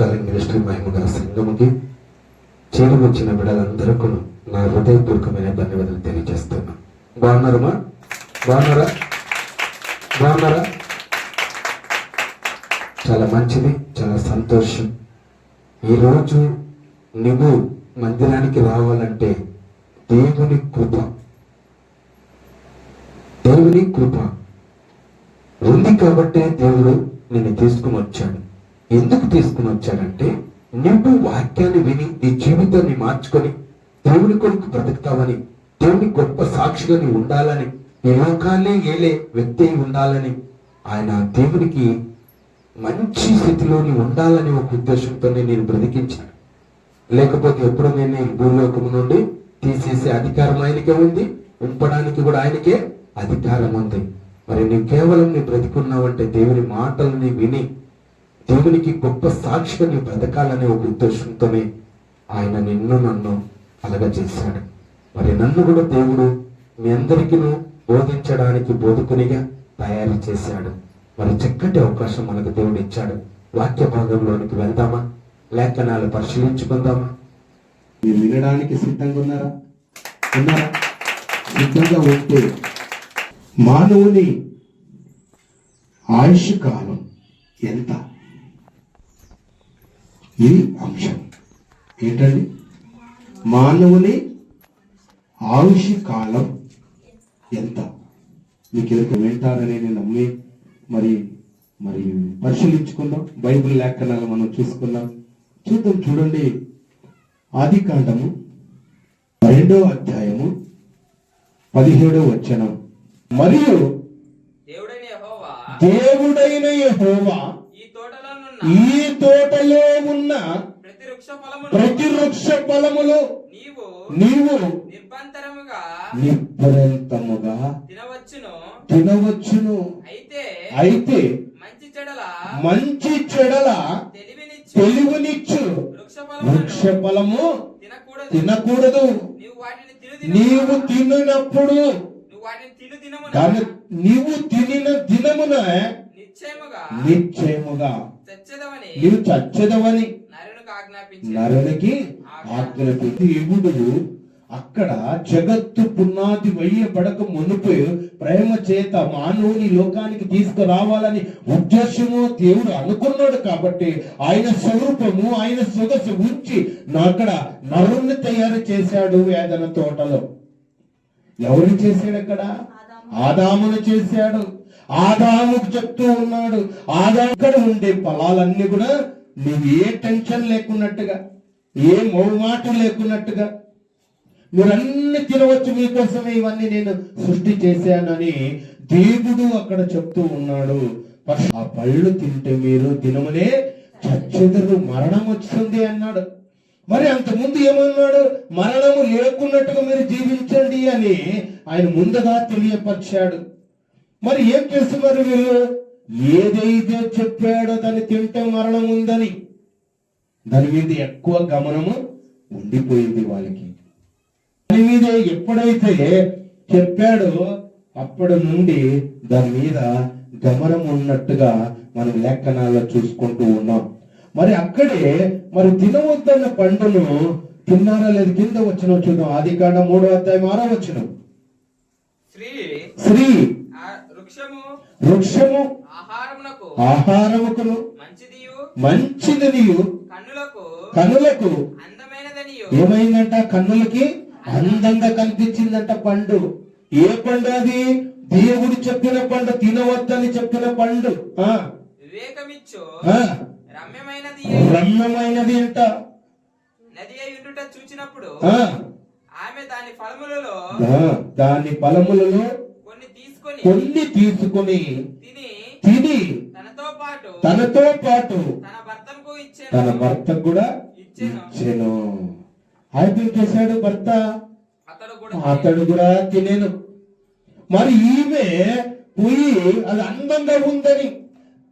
Calling ministry మహిమ గల సంఘముకి చేరి వచ్చిన బిడ్డలందరికీ నా హృదయపూర్వకమైన ధన్యవాదాలు తెలియజేస్తున్నాను. బాగున్నారమ్మా? బాగున్నారా? బాగున్నారా? చాలా మంచిది చాలా సంతోషం. ఈరోజు నువ్వు మందిరానికి రావాలంటే దేవుని కృప దేవుని కృప ఉంది కాబట్టే దేవుడు నిన్ను తీసుకుని వచ్చాడు. ఎందుకు తీసుకుని వచ్చాడంటే నువ్వు వాక్యాన్ని విని నీ జీవితాన్ని మార్చుకొని దేవుని కొరకు బ్రతుకుతావని దేవుని గొప్ప సాక్షిగా నీ ఉండాలని ఈ లోకాన్ని ఏలే వ్యక్తి ఉండాలని ఆయన దేవునికి మంచి స్థితిలోని ఉండాలని ఒక ఉద్దేశంతోనే నేను బ్రతికించాను. లేకపోతే ఎప్పుడో నేను ఈ భూలోకము నుండి తీసేసే అధికారం ఆయనకే ఉంది ఉంపడానికి కూడా ఆయనకే అధికారం ఉంది. మరి నువ్వు కేవలం నీ బ్రతికున్నావంటే దేవుని మాటలని విని దేవునికి గొప్ప సాక్షిగా నీ బ్రతకాలనే ఒక ఉద్దేశంతోనే ఆయన నిన్ను నన్ను అలగ చేశాడు మరి నన్ను కూడా దేవుడు మీ అందరికీ బోధించడానికి బోధకునిగా తయారు చేశాడు. మరి చక్కటి అవకాశం మనకు దేవుడు ఇచ్చాడు. వాక్య భాగంలోనికి వెళ్దామా? లేఖనాలు పరిశీలించుకుందామా? మీరు వినడానికి సిద్ధంగా ఉన్నారా? ఉన్నారా? సిద్ధంగా ఉంటే మానవుని ఆయుష్ కాలం ఎంత? ఇది అంశం. ఏంటండి? మానవుని ఆయుష్ కాలం ఎంత? మీకు ఎవరికి వింటారని నేను నమ్మి మరి మరి పరిశీలించుకుందాం. బైబిల్ లేఖనాలు మనం చూసుకుందాం. చూద్దాం చూడండి. ఆది కాండము రెండో అధ్యాయము పదిహేడో వచనం. మరియు దేవుడైన యెహోవా దేవుడైన యెహోవా ఈ తోటలో ఉన్న ప్రతి వృక్ష ఫలములు నీవు నీవు నిర్భంతరముగా నిబ్బరంతముగా తినవచ్చును. తినవచ్చును. అయితే అయితే మంచి చెడల మంచి చెడల తెలివినిచ్చు. వృక్ష ఫలము తినకూడదు. తినకూడదు. నీవు తిన్నప్పుడు నీవు తినిన దినమున నిశ్చయముగా నిశ్చయముగా నీవు చచ్చదవని. నరునికి ఆజ్ఞాపించి అక్కడ జగత్తు పునాది వేయబడక మునుపు ప్రేమ చేత మానవుని లోకానికి తీసుకురావాలని ఉద్దేశము దేవుడు అనుకున్నాడు కాబట్టి ఆయన స్వరూపము ఆయన సొగసు ఉంచి అక్కడ నరుణ్ణి తయారు చేశాడు వేదన తోటలో. ఎవరు చేశాడు అక్కడ? ఆదామును చేశాడు. ఆదాముకు చెప్తూ ఉన్నాడు ఆదాము ఉండే ఫలాలన్నీ కూడా నువ్వు ఏ టెన్షన్ లేకున్నట్టుగా ఏ మౌమాట లేకున్నట్టుగా మీరన్నీ తినవచ్చు మీకోసమే ఇవన్నీ నేను సృష్టి చేశానని దేవుడు అక్కడ చెప్తూ ఉన్నాడు. ఆ పళ్ళు తింటే మీరు దినమునే చచ్చెదరు మరణం వస్తుంది అన్నాడు. మరి అంతకుముందు ఏమన్నాడు? మరణము లేకున్నట్టుగా మీరు జీవించండి అని ఆయన ముందుగా తెలియపరిచాడు. మరి ఏం చేస్తున్నారు వీళ్ళు ఏదైతే చెప్పాడో దాన్ని తింటే మరణం ఉందని. దాని మీద ఎక్కువ గమనము ఉండిపోయింది వాళ్ళకి. దాని మీద ఎప్పుడైతే చెప్పాడో అప్పటి నుండి దాని మీద గమనం ఉన్నట్టుగా మనం లేఖనాల్లో చూసుకుంటూ ఉన్నాం. మరి అక్కడే మరి తినవద్దన్న పండును తిన్నారా లేదు? కింద వచ్చిన చూద్దాం ఆది కాండ మూడో అధ్యాయం ఆరో వచ్చిన శ్రీ స్త్రీ ఆ వృక్షము ఆహారముకును కనులకు ఏమైందంట? కన్నులకి అందంగా కనిపించిందంట పండు. ఏ పండు అది? దేవుడు చెప్పిన పండు తినవద్దని చెప్పిన పండు. రమ్యమైనది అంట. నది చూచినప్పుడు ఆ, ఆమె దాని ఫలములలో దాని ఫలములలో కొన్ని తీసుకొని తిని తిని తనతో పాటు తనతో పాటు తన భర్తకు కూడా ఇచ్చాను. ఇచ్చెను. ఆయన చేశాడు భర్త? అతడు కూడా అతడు కూడా తినేను. మరి ఈమె పోయి అది అందంగా ఉందని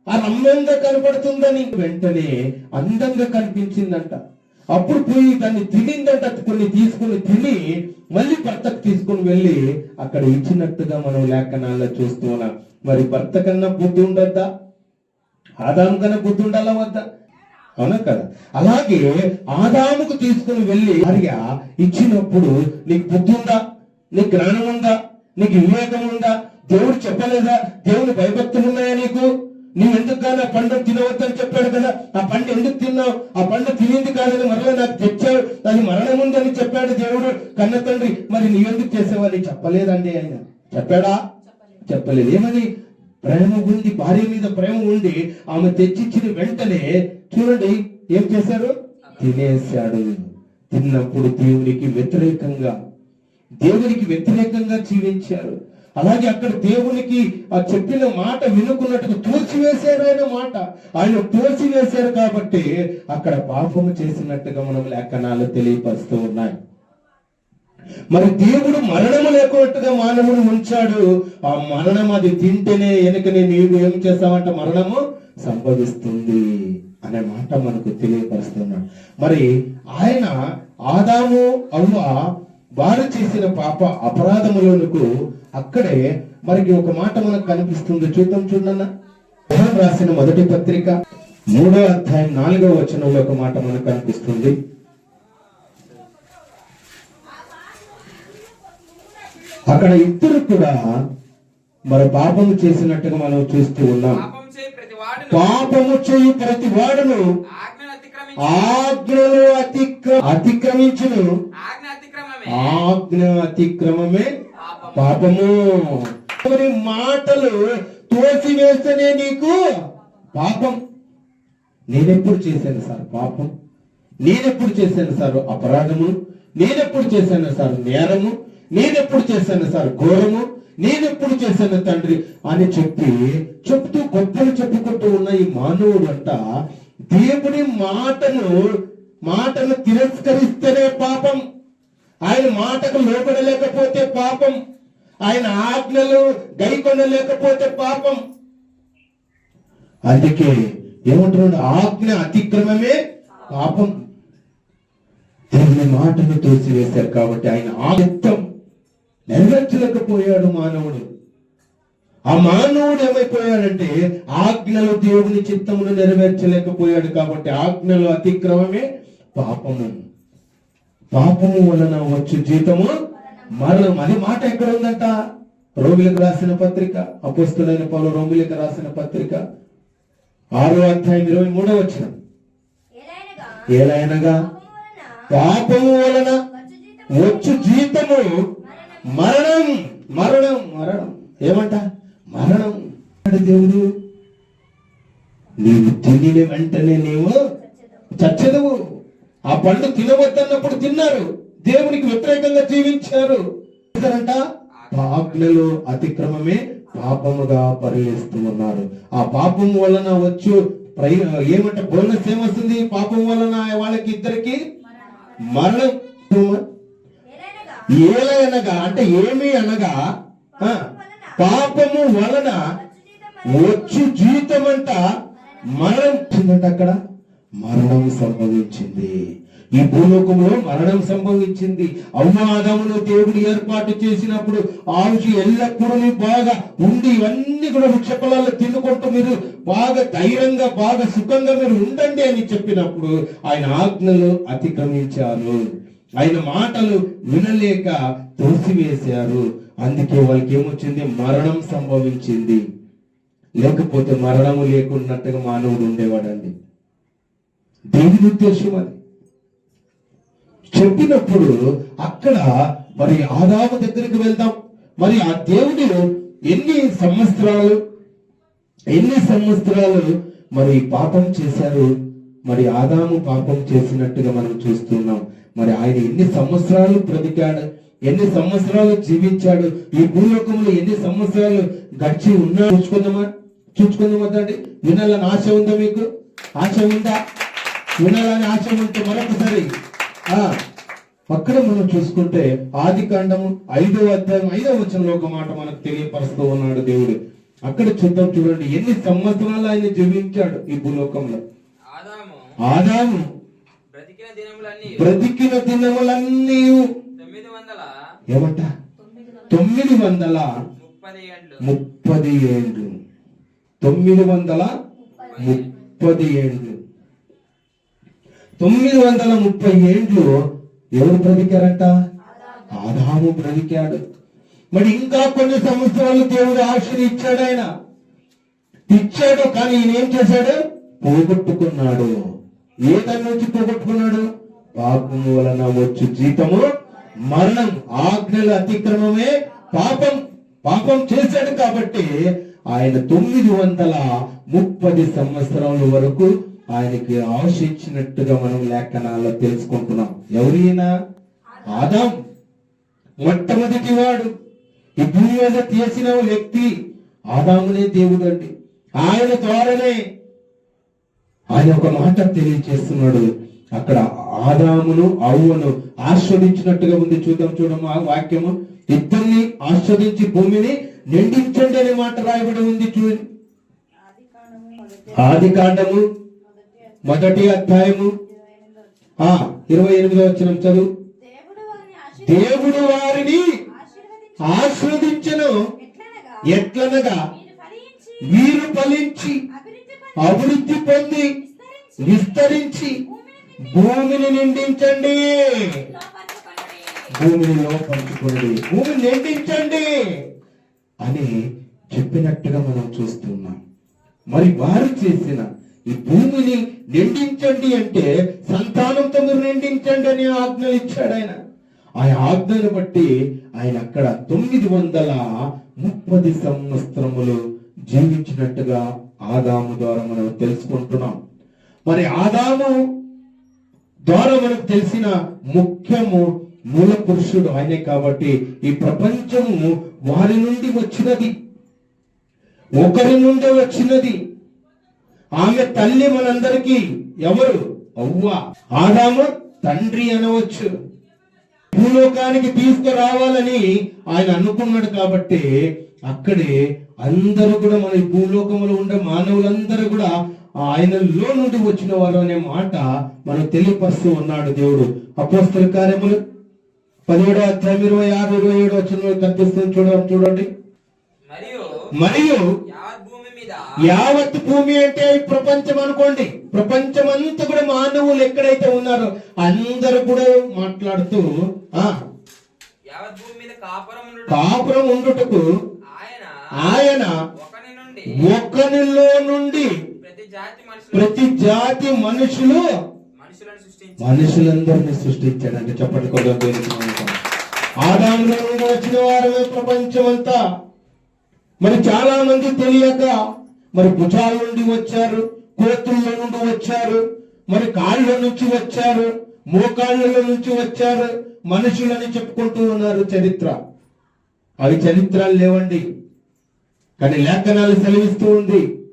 అది అందంగా కనపడుతుందని వెంటనే అందంగా కనిపించిందంట. అప్పుడు పోయి దాన్ని తినిందట కొన్ని తీసుకుని తిని మళ్ళీ భర్తకు తీసుకుని వెళ్ళి అక్కడ ఇచ్చినట్టుగా మనం లేఖనాల్లో చూస్తూ ఉన్నాం. మరి భర్త కన్నా బుద్ధి ఉండద్దా? ఆదాం కన్నా బుద్ధి ఉండాలా వద్దా? అవునా కదా? అలాగే ఆదాముకు తీసుకుని వెళ్ళి భార్య ఇచ్చినప్పుడు నీకు బుద్ధి ఉందా? నీకు జ్ఞానం ఉందా? నీకు వివేకం ఉందా? దేవుడు చెప్పలేదా? దేవుని భయభక్తులు ఉన్నాయా నీకు? నువ్వు ఎందుకు కానీ ఆ పండు తినవద్దని చెప్పాడు కదా? ఆ పండు ఎందుకు తిన్నావు ఆ పండు తినేది కాదని మరలా నాకు తెచ్చావు అది మరణం ఉందని చెప్పాడు దేవుడు. కన్న తండ్రి మరి నీవెందుకు చేసేవాడిని చెప్పలేదండి ఆయన. చెప్పాడా? చెప్పలేదు. ఏమని? ప్రేమ ఉంది భార్య మీద ప్రేమ ఉండి ఆమె తెచ్చిచ్చిన వెంటనే చూడండి ఏం చేశారు? తినేశాడు. తిన్నప్పుడు దేవునికి వ్యతిరేకంగా దేవునికి వ్యతిరేకంగా జీవించారు. అలాగే అక్కడ దేవునికి ఆ చెప్పిన మాట వినుకున్నట్టుగా తోసివేశారు ఆయన మాట. ఆయన తోసివేశారు కాబట్టి అక్కడ పాపము చేసినట్టుగా మనం లేఖనాలు తెలియపరుస్తూ ఉన్నాయి. మరి దేవుడు మరణము లేకున్నట్టుగా మానవుని ఉంచాడు. ఆ మరణం అది తింటేనే వెనుకనే నీవు ఏం చేస్తావంటే మరణము సంభవిస్తుంది అనే మాట మనకు తెలియపరుస్తున్నాడు. మరి ఆయన ఆదాము అవ్వ వారు చేసిన పాప అపరాధములకు అక్కడే మనకి ఒక మాట మనకు కనిపిస్తుంది. చూద్దాం చూడన్న రాసిన మొదటి పత్రిక మూడో అధ్యాయం నాలుగో వచనంలో ఒక మాట మనకు కనిపిస్తుంది. అక్కడ ఇద్దరు కూడా మరి పాపము చేసినట్టుగా మనం చూస్తూ ఉన్నాం. పాపము చేయు ప్రతి వాడును ఆజ్ఞలు అతిక్ర అతిక్రమించును. ఆజ్ఞ అతిక్రమమే. పాపము. మాటలు తోసి వేస్తేనే నీకు పాపం. నేనెప్పుడు చేశాను సార్ పాపం? నేనెప్పుడు చేశాను సార్ అపరాధము? నేనెప్పుడు చేశాను సార్ నేరము? నేనెప్పుడు చేశాను సార్ ఘోరము? నేనెప్పుడు చేశాను తండ్రి? అని చెప్పి చెప్తూ గొప్పలు చెప్పుకుంటూ ఉన్న ఈ మానవుడు అంట దేవుని మాటను మాటను తిరస్కరిస్తేనే పాపం. ఆయన మాటకు లోపడలేకపోతే పాపం. ఆయన ఆజ్ఞలు గైకొనలేకపోతే పాపం. అందుకే ఏమంటున్నాడు ఆజ్ఞ అతిక్రమమే పాపం. దేవుని మాటను తోసివేశారు కాబట్టి ఆయన ఆయుత్తం నెరవేర్చలేకపోయాడు మానవుడు. ఆ మానవుడు ఏమైపోయాడంటే ఆజ్ఞలు దేవుని చిత్తమును నెరవేర్చలేకపోయాడు కాబట్టి ఆజ్ఞలు అతిక్రమమే పాపము. పాపము వలన వచ్చు జీతము మరణం అది మాట ఎక్కడ ఉందంట? రోగులకు రాసిన పత్రిక అపోస్తులైన పలు రోగులకు రాసిన పత్రిక. ఆరో అధ్యాయం ఇరవై మూడో వచ్చిన ఏలైనగా పాపము వలన వచ్చు జీతము. మరణం మరణం మరణం. ఏమంట? మరణం. దేవుడు? నీవు తినిన వెంటనే నీవు చచ్చదవు. ఆ పండు తినవద్దన్నప్పుడు తిన్నారు. దేవునికి వ్యతిరేకంగా జీవించారు. అంట ఆజ్ఞలు అతిక్రమమే పాపముగా పరిగణిస్తూ ఉన్నారు ఆ పాపం వలన వచ్చు ప్రై- ఏమంటే బోనస్ ఏమొస్తుంది? పాపం వలన వాళ్ళకి ఇద్దరికి మరణం. ఎలైనగా ఏలనగా అంటే ఏమి అనగా ఆ, పాపము వలన వచ్చు జీతం అంట మరణం. వచ్చిందంట అక్కడ. మరణం సంభవించింది. ఈ భూలోకంలో మరణం సంభవించింది. అవ్వాదమును దేవుడు ఏర్పాటు చేసినప్పుడు ఆవుకి ఎల్లప్పుడూ మీరు బాగా ఉండి ఇవన్నీ కూడా వృక్ష ఫలాలు తినుకుంటూ మీరు బాగా ధైర్యంగా బాగా సుఖంగా మీరు ఉండండి అని చెప్పినప్పుడు ఆయన ఆజ్ఞలు అతిక్రమించారు. ఆయన మాటలు వినలేక తోసివేశారు అందుకే వాళ్ళకి ఏమొచ్చింది? మరణం సంభవించింది. లేకపోతే మరణము లేకున్నట్టుగా మానవుడు ఉండేవాడండి. దేవుని ఉద్దేశం అది? చెప్పినప్పుడు అక్కడ మరి ఆదాము దగ్గరికి వెళ్దాం. మరి ఆ దేవుడు ఎన్ని సంవత్సరాలు ఎన్ని సంవత్సరాలు మరి పాపం చేశారు మరి ఆదాము పాపం చేసినట్టుగా మనం చూస్తున్నాం. మరి ఆయన ఎన్ని సంవత్సరాలు బ్రతికాడు? ఎన్ని సంవత్సరాలు జీవించాడు? ఈ భూలోకంలో ఎన్ని సంవత్సరాలు గడిచి ఉన్నా చూసుకుందామా చూసుకుందామా తండ్రి? వినాలని ఆశ ఉందా మీకు? ఆశ ఉందా? వినాలని ఆశ ఉంటే మరొకసారి. ఆ అక్కడ మనం చూసుకుంటే ఆది కాండము ఐదో అధ్యాయం ఐదో వచనంలో ఒక మాట మనకు తెలియపరుస్తూ ఉన్నాడు దేవుడు. అక్కడ చూద్దాం చూడండి ఎన్ని సంవత్సరాలు ఆయన జీవించాడు ఈ భూలోకంలో? ఆదాము. ఆదాము. బ్రతికిన దినములన్నీ. ఏమంట? తొమ్మిది వందల? ముప్పది ఏండ్లు. తొమ్మిది వందల? ముప్పది ఏండ్లు. తొమ్మిది వందల ముప్పై ఏండ్లు ఎవరు బ్రతికారంట? ఆదాము బ్రతికాడు. మరి ఇంకా కొన్ని సంవత్సరాలు దేవుడు ఆశని ఇచ్చాడు ఆయన. ఇచ్చాడు కానీ ఈయన ఏం చేశాడు? పోగొట్టుకున్నాడు. ఏ దాని నుంచి పోగొట్టుకున్నాడు? పాపం వలన వచ్చు జీతము మరణం ఆజ్ఞల అతిక్రమమే పాపం. పాపం చేశాడు కాబట్టి ఆయన తొమ్మిది వందల ముప్పది సంవత్సరాల వరకు ఆయనకి ఆశ ఇచ్చినట్టుగా మనం లేఖనాల్లో తెలుసుకుంటున్నాం. ఎవరైనా ఆదాం. మొట్టమొదటి వాడు ఈ భూమి మీద తీసిన వ్యక్తి ఆదామునే దేవుడు అండి. ఆయన ద్వారానే ఆయన ఒక మాట తెలియజేస్తున్నాడు. అక్కడ ఆదామును అవ్వను ఆస్వాదించినట్టుగా ఉంది. చూద్దాం చూడము ఆ వాక్యము. ఇద్దరిని ఆస్వాదించి భూమిని నిండించండి అనే మాట రాయబడి ఉంది. చూడండి ఆది కాండము. మొదటి అధ్యాయము. ఆ ఇరవై ఎనిమిదో వచ్చిన చదువు. దేవుడు వారిని ఆస్వాదించను ఎట్లనగా? వీరు ఫలించి అభివృద్ధి పొంది విస్తరించి భూమిని నిండించండి. భూమిని లోపరుచుకోండి. భూమిని నిండించండి అని చెప్పినట్టుగా మనం చూస్తున్నాం. మరి వారు చేసిన ఈ భూమిని నిండించండి అంటే సంతానంతో మీరు నిండించండి అని ఆజ్ఞలు ఇచ్చాడు ఆయన. ఆ ఆజ్ఞను బట్టి ఆయన అక్కడ తొమ్మిది వందల ముప్పది సంవత్సరములు జీవించినట్టుగా ఆదాము ద్వారా మనం తెలుసుకుంటున్నాం. మరి ఆదాము ద్వారా మనకు తెలిసిన ముఖ్యము మూల పురుషుడు ఆయనే కాబట్టి ఈ ప్రపంచము వారి నుండి వచ్చినది ఒకరి నుండి వచ్చినది. ఆమె తల్లి మనందరికీ ఎవరు? అవ్వ. ఆదాము తండ్రి అనవచ్చు. భూలోకానికి తీసుకురావాలని ఆయన అనుకున్నాడు కాబట్టి అక్కడే అందరూ కూడా మన భూలోకంలో ఉండే మానవులందరూ కూడా ఆయనలో నుండి వచ్చిన వారు అనే మాట మనకు తెలియపరుస్తూ ఉన్నాడు దేవుడు. అపోస్తల కార్యములు పదిహేడో అధ్యాయం ఇరవై ఆరు ఇరవై ఏడు వచ్చిన కనిపిస్తుంది చూడండి చూడండి. మరియు మరియు యావత్ భూమి అంటే ప్రపంచం అనుకోండి. ప్రపంచం అంతా కూడా మానవులు ఎక్కడైతే ఉన్నారో అందరూ కూడా మాట్లాడుతూ కాపురం ఉండుట కాపురం ఉండుటకు ఆయన ఒకనిలో నుండి ప్రతి జాతి మనుషులు మనుషులందరినీ సృష్టించాడంటే చెప్పండి కొద్దిగా. ఆదాములో నుండి వచ్చిన వారమే ప్రపంచం అంతా మరి చాలా మంది తెలియక మరి భుజాల నుండి వచ్చారు కోతుల నుండి వచ్చారు మరి కాళ్ళ నుంచి వచ్చారు మోకాళ్ళ నుంచి వచ్చారు మనుషులని చెప్పుకుంటూ ఉన్నారు చరిత్ర. అవి చరిత్రలు లేవండి. కానీ లేఖనాలు సెలవిస్తూ ఉంది.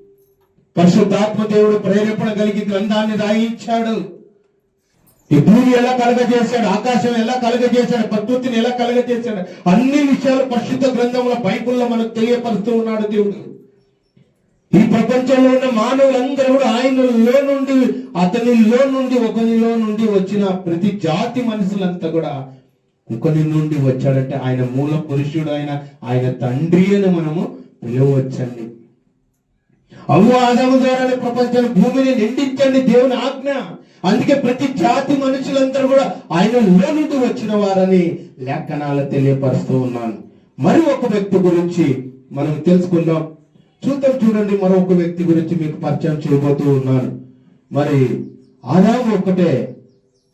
పరిశుద్ధాత్మ దేవుడు ప్రేరేపణ కలిగి గ్రంథాన్ని రాయించాడు. ఈ భూమి ఎలా కలగజేశాడు ఆకాశం ఎలా కలగజేశాడు ప్రకృతిని ఎలా కలగజేశాడు అన్ని విషయాలు పరిశుద్ధ గ్రంథంలో బైబుల్లో మనకు తెలియపరుస్తూ ఉన్నాడు దేవుడు. ఈ ప్రపంచంలో ఉన్న మానవులందరూ కూడా ఆయనలో నుండి అతనిలో నుండి ఒకనిలో నుండి వచ్చిన ప్రతి జాతి మనుషులంతా కూడా ఒకని నుండి వచ్చాడంటే ఆయన మూల పురుషుడు ఆయన ఆయన తండ్రి అని మనము పిలవచ్చండి. అవ్వ ఆదాము ద్వారానే ప్రపంచాన్ని భూమిని నిండించండి దేవుని ఆజ్ఞ. అందుకే ప్రతి జాతి మనుషులందరూ కూడా ఆయనలో నుండి వచ్చిన వారని లేఖనాలు తెలియపరుస్తూ ఉన్నాను. మరి ఒక వ్యక్తి గురించి మనం తెలుసుకుందాం. చూద్దాం చూడండి మరొక వ్యక్తి గురించి మీకు పరిచయం చేయబోతూ ఉన్నాను. మరి ఆదాము ఒకటే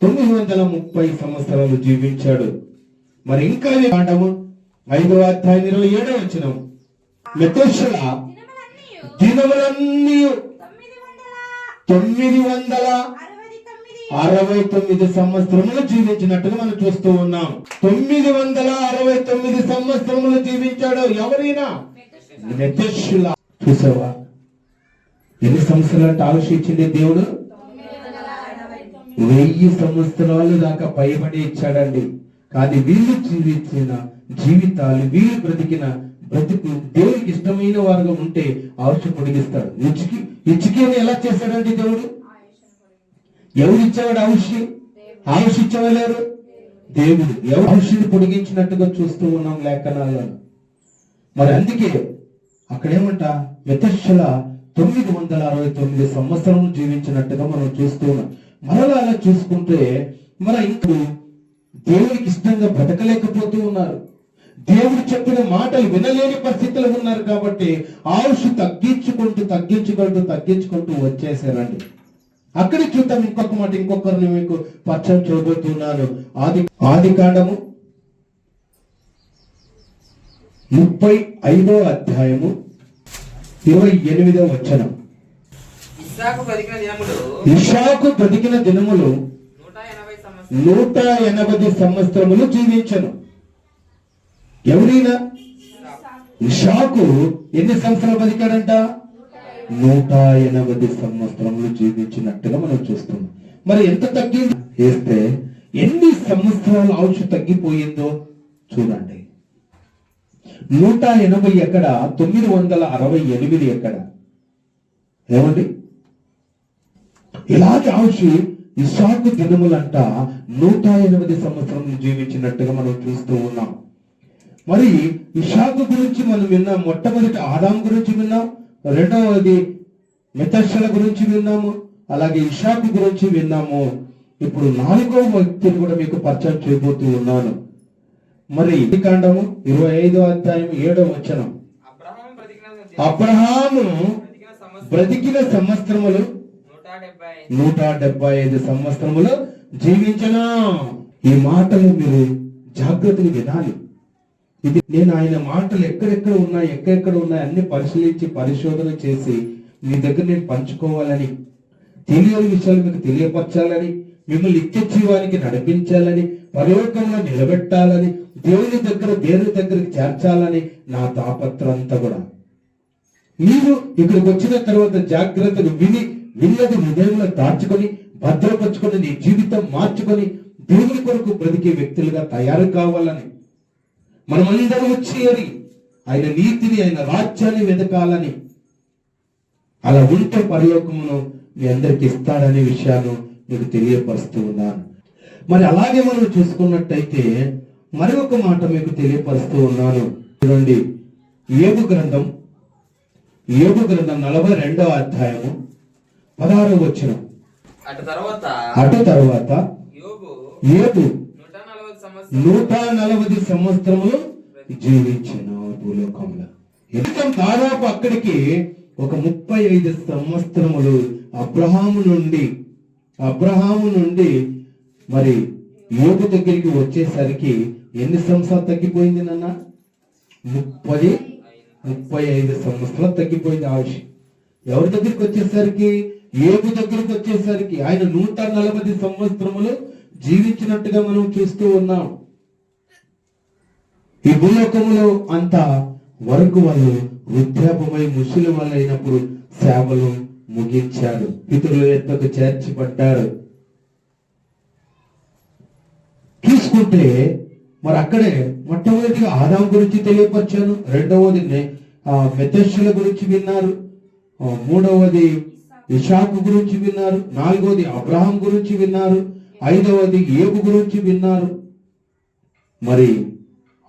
తొమ్మిది వందల ముప్పై సంవత్సరాలు జీవించాడు. మరి ఇంకా పాఠము ఐదవ అధ్యాయం ఇరవై ఏడవ వచ్చిన దినములన్నీ తొమ్మిది వందల అరవై తొమ్మిది అరవై తొమ్మిది సంవత్సరములు జీవించినట్టుగా మనం చూస్తూ ఉన్నాం. తొమ్మిది వందల అరవై తొమ్మిది సంవత్సరములు జీవించాడు ఎవరైనా? మెతోషుల చూసావా? ఎన్ని సంవత్సరాలు అంటే ఇచ్చింది దేవుడు? వెయ్యి సంవత్సరాలు దాకా భయపడి ఇచ్చాడండి. కానీ వీళ్ళు జీవించిన జీవితాలు వీళ్ళు బ్రతికిన బ్రతుకు దేవుడికి ఇష్టమైన వారుగా ఉంటే ఆయుష్ పొడిగిస్తాడు. ఇచ్చికి ఇచ్చికేని ఎలా చేశాడండి దేవుడు? ఎవరు ఇచ్చేవాడు ఆయుష్ ఆయుష్ ఇచ్చేవాళ్ళు దేవుడు. ఎవరు ఆయుష్ని పొడిగించినట్టుగా చూస్తూ ఉన్నాం లేఖనాలను. మరి అందుకే అక్కడేమంట? మెతశ్శల తొమ్మిది వందల అరవై తొమ్మిది సంవత్సరం జీవించినట్టుగా మనం చూస్తూ ఉన్నాం. మరలా అలా చూసుకుంటే మన ఇంట్లో దేవునికి ఇష్టంగా బ్రతకలేకపోతూ ఉన్నారు. దేవుడు చెప్పిన మాటలు వినలేని పరిస్థితిలో ఉన్నారు కాబట్టి ఆయుష్ తగ్గించుకుంటూ తగ్గించుకుంటూ తగ్గించుకుంటూ వచ్చేసారండి. అక్కడి చూద్దాం ఇంకొక మాట ఇంకొకరిని మీకు పరిచయం చేయబోతున్నాను. ఆది ఆది కాండము ముప్పై ఐదో అధ్యాయము ఇరవై ఎనిమిదో వచనం. దినములు ఇషాకు బ్రతికిన దినములు నూట ఎనభై సంవత్సరములు. జీవించను. ఎవరైనా ఇషాకు ఎన్ని సంవత్సరాలు బతికాడంట నూట ఎనభై సంవత్సరములు జీవించినట్టుగా మనం చూస్తున్నాం. మరి ఎంత తగ్గి వేస్తే ఎన్ని సంవత్సరాల ఆయుష్ తగ్గిపోయిందో చూడండి. నూట ఎనభై ఎక్కడ తొమ్మిది వందల అరవై ఎనిమిది ఎక్కడ ఏమండి? ఇలాంటి కావచ్చు ఇసాకు దినములంట నూట ఎనిమిది సంవత్సరం జీవించినట్టుగా మనం చూస్తూ ఉన్నాం. మరి ఇషాకు గురించి మనం విన్నాం మొట్టమొదటి ఆదాం గురించి విన్నాం రెండవది మెతర్షల గురించి విన్నాము అలాగే ఇషాకు గురించి విన్నాము. ఇప్పుడు నాలుగో వ్యక్తిని కూడా మీకు పరిచయం చేయబోతూ ఉన్నాను. మరి ఈ కాండము? ఇరవై ఐదో అధ్యాయం ఏడవ వచనం. అబ్రహాము బ్రతికిన సంవత్సరములు? నూట డెబ్బై ఐదు సంవత్సరములు జీవించను? ఈ మాటలు మీరు జాగ్రత్తగా వినాలి. ఇది నేను ఆయన మాటలు ఎక్కడెక్కడ ఉన్నాయి ఎక్కడెక్కడ ఉన్నాయి అన్ని పరిశీలించి పరిశోధన చేసి మీ దగ్గర నేను పంచుకోవాలని తెలియని విషయాలు మీకు తెలియపరచాలని మిమ్మల్ని నిత్య జీవానికి నడిపించాలని పరలోకంలో నిలబెట్టాలని దేవుని దగ్గర దేవుని దగ్గరికి చేర్చాలని నా తాపత్రం అంతా కూడా. నీవు ఇక్కడికి వచ్చిన తర్వాత జాగ్రత్తలు విని విన్నది హృదయంలో దాచుకొని భద్రపరుచుకొని నీ జీవితం మార్చుకొని దేవుని కొరకు బ్రతికే వ్యక్తులుగా తయారు కావాలని. మనమందరం చేరి ఆయన నీతిని ఆయన రాజ్యాన్ని వెతకాలని. అలా ఉంటే పరలోకమును మీ అందరికి ఇస్తాడనే విషయాన్ని మీకు తెలియపరుస్తూ ఉన్నాను మరి అలాగే మనం చూసుకున్నట్టయితే మరి ఒక మాట మీకు తెలియపరుస్తూ ఉన్నాను. చూడండి ఏబు గ్రంథం ఏబు గ్రంథం నలభై రెండవ అధ్యాయము పదహారవ వచ్చిన అటు తర్వాత అటు తర్వాత ఏబు నూట నలభై సంవత్సరం నూట నలభై సంవత్సరములు జీవించిన భూలోకంలో ఎందుకంటే దాదాపు అక్కడికి ఒక ముప్పై ఐదు సంవత్సరములు అబ్రహాము నుండి అబ్రహాము నుండి మరి యోగు దగ్గరికి వచ్చేసరికి ఎన్ని సంవత్సరాలు తగ్గిపోయింది నాన్న? ముప్పై ముప్పై ఐదు సంవత్సరాలు తగ్గిపోయింది ఆయుష్. ఎవరి దగ్గరికి వచ్చేసరికి? ఏపు దగ్గరికి వచ్చేసరికి ఆయన నూట నలభై సంవత్సరములు జీవించినట్టుగా మనం చూస్తూ ఉన్నాం. ఈ భూలోకములో అంత వరకు వాళ్ళు వృద్ధాపమై ముసలి వాళ్ళు అయినప్పుడు సేవలు ముగించాడు. పితరుల ఎత్తకు చేర్చబడ్డాడు. చూసుకుంటే మరి అక్కడే మొట్టమొదటిగా ఆదాం గురించి తెలియపరిచాను. రెండవది మెతస్సుల గురించి విన్నారు. మూడవది ఇషాకు గురించి విన్నారు. నాలుగవది అబ్రహాం గురించి విన్నారు. ఐదవది ఏబు గురించి విన్నారు. మరి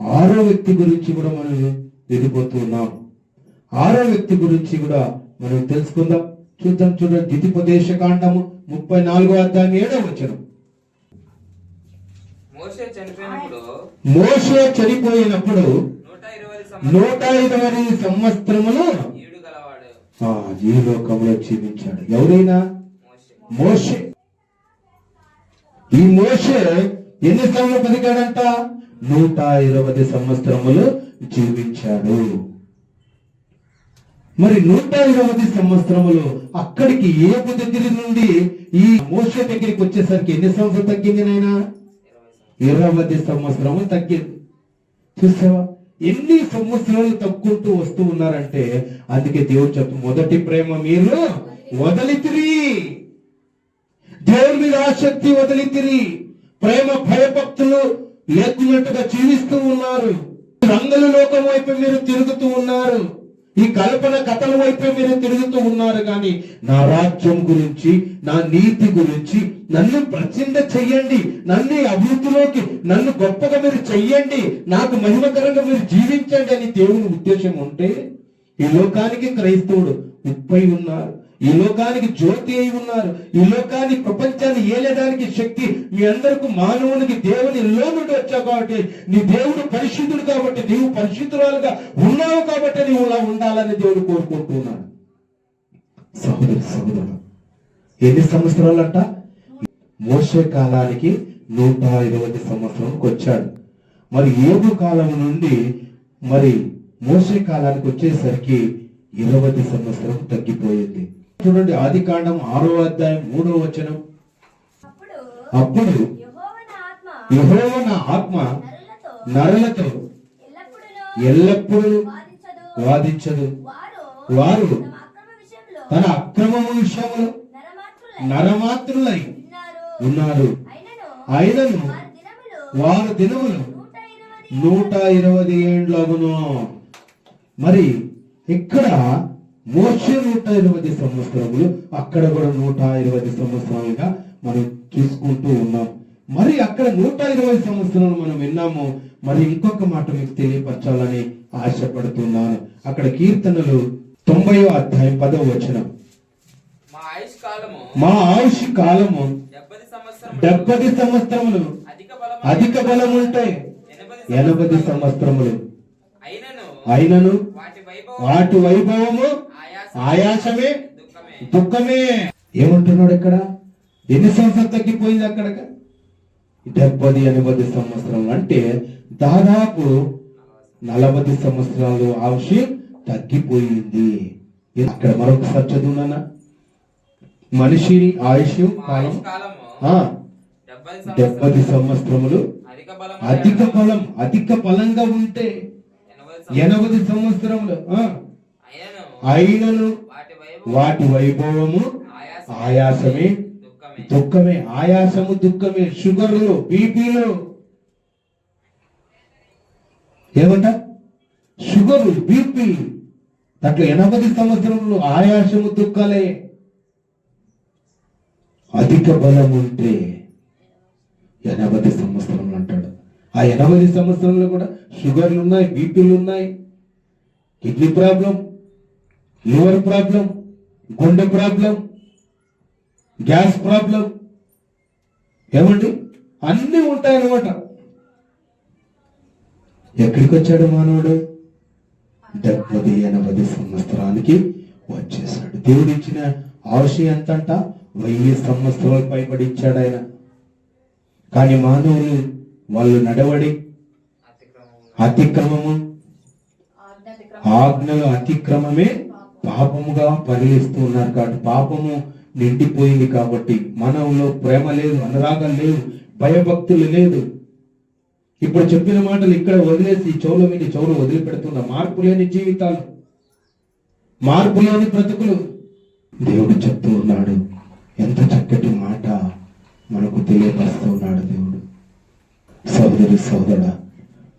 ఆరో వ్యక్తి గురించి కూడా మనం వెళ్ళిపోతున్నాం ఆరో వ్యక్తి గురించి కూడా మనం తెలుసుకుందాం. చూద్దాం చూడండి ద్వితీయోపదేశ కాండము ముప్పై నాలుగో అధ్యాయం ఏడో వచనం. మోషే చనిపోయినప్పుడు నూట ఇరవై సంవత్సరములు ఈ లోకంలో జీవించాడు. ఎవరైనా? మోషే. మోషే. ఈ మోషే ఎన్ని సంవత్సరాలు బతికాడంట? నూట ఇరవై సంవత్సరములు జీవించాడు. మరి నూట ఇరవై సంవత్సరములు అక్కడికి ఏపు దగ్గర నుండి ఈ మోస దగ్గరికి వచ్చేసరికి ఎన్ని సంవత్సరాలు తగ్గింది నాయన? ఇరవై సంవత్సరము తగ్గింది. చూసావా? ఎన్ని సంవత్సరాలు తక్కుంటూ వస్తూ ఉన్నారంటే అందుకే దేవుడు చెప్పు మొదటి ప్రేమ మీరు వదలితిరి. దేవుడి మీద ఆసక్తి వదిలితిరి. ప్రేమ భయభక్తులు లేకున్నట్టుగా జీవిస్తూ ఉన్నారు. రంగుల లోకం వైపు మీరు తిరుగుతూ ఉన్నారు. ఈ కల్పన కథల వైపే మీరు తిరుగుతూ ఉన్నారు కానీ నా రాజ్యం గురించి నా నీతి గురించి నన్ను ప్రచింద చెయ్యండి. నన్ను అభివృద్ధిలోకి నన్ను గొప్పగా మీరు చెయ్యండి. నాకు మహిమకరంగా మీరు జీవించండి అని దేవుని ఉద్దేశం ఉంటే ఈ లోకానికి క్రైస్తవుడు ముప్పై ఉన్నారు. ఈ లోకానికి జ్యోతి అయి ఉన్నారు. ఈ లోకాన్ని ప్రపంచాన్ని ఏలేదానికి శక్తి మీ అందరికి మానవునికి దేవుని లోనుండి వచ్చావు కాబట్టి నీ దేవుడు పరిశుద్ధుడు కాబట్టి నీవు పరిశుద్ధురాలుగా ఉన్నావు కాబట్టి నీవు ఇలా ఉండాలని దేవుడు కోరుకుంటున్నాడు. సహోదరి సహోదరు ఎన్ని సంవత్సరాలంట? మోసే కాలానికి నూట ఇరవై సంవత్సరంకి వచ్చాడు. మరి ఏడు కాలం నుండి మరి మోసే కాలానికి వచ్చేసరికి ఇరవై సంవత్సరం తగ్గిపోయింది. చూడండి ఆది కాండం ఆరో అధ్యాయం మూడో వచనం. అప్పుడు అప్పుడు యెహోవా నా ఆత్మ నరులతో ఎల్లప్పుడూ వాదించదు. వారు విషయంలో తన అక్రమము విషయములు నరమాత్రులై ఉన్నారు. అయినను వారి దినములు ఇరవై నూట ఇరవై ఏండ్లగును మరి ఇక్కడ మోసే నూట ఇరవై సంవత్సరములు అక్కడ కూడా నూట ఇరవై సంవత్సరాలుగా మనం చూసుకుంటూ ఉన్నాం. మరి అక్కడ నూట ఇరవై సంవత్సరాలు మనం విన్నాము. మరి ఇంకొక మాట మీకు తెలియపరచాలని ఆశపడుతున్నాను. అక్కడ కీర్తనలు తొంభైవ అధ్యాయం పదవ వచనం. మా ఆయుష్ కాలము డెబ్బది సంవత్సరములు అధిక బలం అధిక బలం ఉంటే ఎనభై సంవత్సరములు అయినను వాటి వైభవం వాటి వైభవము ఆయాసమే దుఃఖమే. ఏమంటున్నాడు ఇక్కడ? ఎన్ని సంవత్సరాలు తగ్గిపోయింది అక్కడ డెబ్బది ఎనభై సంవత్సరాలు. అంటే దాదాపు నలభై సంవత్సరాలు ఆయుష్ తగ్గిపోయింది. అక్కడ మరొకసారి చదువునా మనిషి ఆయుష్ కాలం. డెబ్బది సంవత్సరం సంవత్సరములు అధిక బలం అధిక ఫలం అధిక ఫలంగా ఉంటే ఎనభై ఎనభై సంవత్సరములు ఆ, అయినను వాటి వైభవం వాటి వైభవము ఆయాసమే. దుఃఖమే. ఆయాసము దుఃఖమే. షుగర్లు బీపీలు. ఏమంట? Sugar BP. దాంట్లో ఎనభై సంవత్సరంలో ఆయాసము దుఃఖాలే. అధిక బలం ఉంటే ఎనభై సంవత్సరంలో అంటాడు. ఆ ఎనభై సంవత్సరంలో కూడా షుగర్లు ఉన్నాయి బీపీలు ఉన్నాయి కిడ్నీ ప్రాబ్లం. లివర్ ప్రాబ్లం గుండె ప్రాబ్లం గ్యాస్ ప్రాబ్లం ఏమండి? అన్నీ ఉంటాయన్నమాట. ఎక్కడికి వచ్చాడు మానవుడు? డెబ్బది ఎనభై సంవత్సరానికి వచ్చేసాడు దేవుడు ఇచ్చిన ఆయుష్ ఎంతంట? వెయ్యి సంవత్సరాలు పైబడి ఇచ్చాడు ఆయన. కానీ మానవులు వాళ్ళు నడవడి అతిక్రమము అతిక్రమము ఆజ్ఞలు అతిక్రమమే పాపముగా పరిగణిస్తూ ఉన్నారు కాబట్టి పాపము నిండిపోయింది కాబట్టి మనలో ప్రేమ లేదు అనురాగం లేదు భయభక్తులు లేదు. ఇప్పుడు చెప్పిన మాటలు ఇక్కడ వదిలేసి చెవుల మీద చెవులు వదిలిపెడుతున్న మార్పు లేని జీవితాలు మార్పు లేని బ్రతుకులు. దేవుడు చెప్తూ ఉన్నాడు ఎంత చక్కటి మాట మనకు తెలియపరుస్తూ ఉన్నాడు దేవుడు. సోదరి సోదర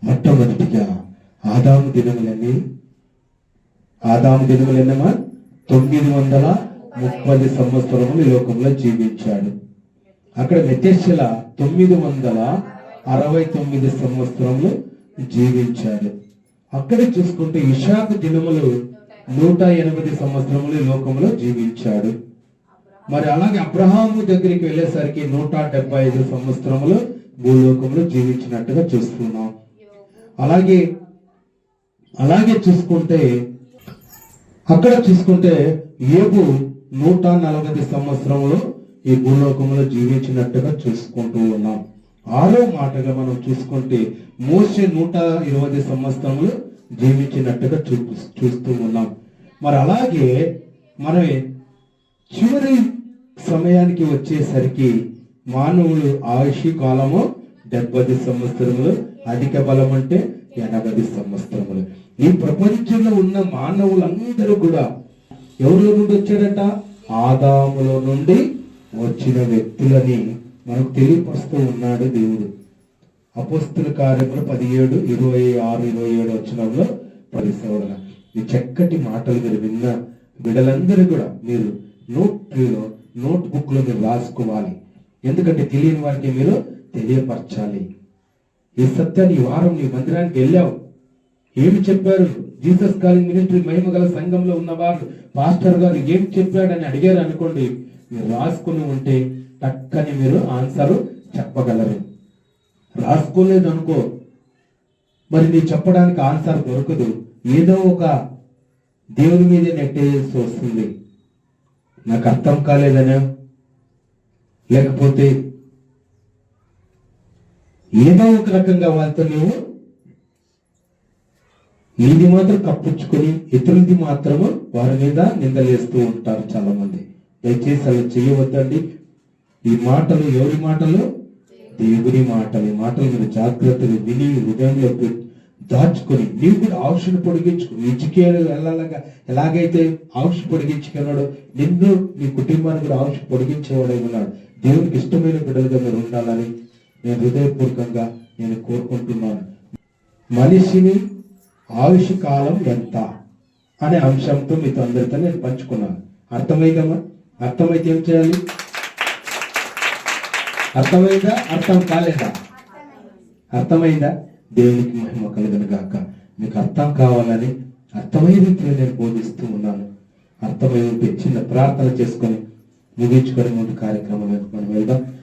మొట్టమొదటిగా ఆదాము దినములన్నీ ఆదాము దినములు ఎన్నమా తొమ్మిది వందల ముప్పది సంవత్సరములు ఈ లోకంలో జీవించాడు. అక్కడ మెతెస్సెల తొమ్మిది వందల అరవై తొమ్మిది సంవత్సరములు జీవించాడు. అక్కడ చూసుకుంటే ఇషాక్ దినములు నూట ఎనిమిది సంవత్సరములు ఈ లోకంలో జీవించాడు. మరి అలాగే అబ్రహాము దగ్గరికి వెళ్ళేసరికి నూట డెబ్బై ఐదు సంవత్సరములు భూలోకంలో జీవించినట్టుగా చూస్తున్నాం. అలాగే అలాగే చూసుకుంటే అక్కడ చూసుకుంటే ఏబు నూట నలభై సంవత్సరములు ఈ భూలోకంలో జీవించినట్టుగా చూసుకుంటూ ఉన్నాం. ఆరో మాటగా మనం చూసుకుంటే మోసే నూట ఇరవై సంవత్సరములు జీవించినట్టుగా చూ చూస్తూ ఉన్నాం. మరి అలాగే మనం చివరి సమయానికి వచ్చేసరికి మానవులు ఆయుష్ కాలము డెబ్బై సంవత్సరములు అధిక బలం అంటే ఎనభై సంవత్సరములు ఈ ప్రపంచంలో ఉన్న మానవులందరూ కూడా ఎవరిలో నుండి వచ్చాడట ఆదాములో నుండి వచ్చిన వ్యక్తులని మనకు తెలియపరుస్తూ ఉన్నాడు దేవుడు. అపోస్తుల కార్యములు పదిహేడు ఇరవై ఆరు ఇరవై ఏడు వచ్చినంలో పరిశోధన ఈ చక్కటి మాటలు మీరు విన్న బిడ్డలందరూ కూడా మీరు నోట్లో నోట్ బుక్లో మీరు రాసుకోవాలి. ఎందుకంటే తెలియని వారికి మీరు తెలియపరచాలి. ఈ సత్యాన్ని ఈ వారం నీ మందిరానికి వెళ్ళావు. ఏమి చెప్పారు? జీసస్ కాలింగ్ మినిస్ట్రీ మహిమ గల సంఘంలో ఉన్నవారు పాస్టర్ గారు ఏం చెప్పాడని అడిగారు అనుకోండి. మీరు రాసుకుని ఉంటే టక్కని మీరు ఆన్సర్ చెప్పగలరు. రాసుకోలేదు అనుకో. మరి నీ చెప్పడానికి ఆన్సర్ దొరకదు. ఏదో ఒక దేవుని మీద నెట్టేసి వస్తుంది. నాకు అర్థం కాలేదనే? లేకపోతే ఏదో ఒక రకంగా వాళ్ళతో నువ్వు నీది మాత్రం కప్పించుకొని ఇతరులది మాత్రము వారి మీద నిందలేస్తూ ఉంటారు చాలా మంది దయచేసి అలా చేయవద్దండి. ఈ మాటలు ఎవరి మాటలు? దేవుని మాటలు. ఈ మాటలు మీరు జాగ్రత్తగా విని హృదయంలో పెట్టి దాచుకొని నీవు కూడా ఆవుషను పొడిగించుకో. ఇచ్చికేలు వెళ్ళాలగా ఎలాగైతే ఆవుష పొడిగించుకున్నాడో నిన్ను నీ కుటుంబాన్ని కూడా ఆవుష పొడిగించేవాడే ఉన్నాడు. దేవునికి ఇష్టమైన బిడ్డలుగా మీరు ఉండాలని నేను హృదయపూర్వకంగా నేను కోరుకుంటున్నాను. మనిషిని ఆయుష్ కాలం ఎంత అనే అంశంతో మీతో అందరితో నేను పంచుకున్నాను. అర్థమైందమ్మా అర్థమైతే ఏం చేయాలి? అర్థమైందా? అర్థం కాలేదా? అర్థమైందా? దేవునికి మహిమ కలుగును గాక. మీకు అర్థం కావాలని అర్థమయ్యే రీతిలో నేను బోధిస్తూ ఉన్నాను. అర్థమయ్యే చిన్న ప్రార్థన చేసుకొని ముగించుకొని ముందు కార్యక్రమం మనం వెళ్దాం.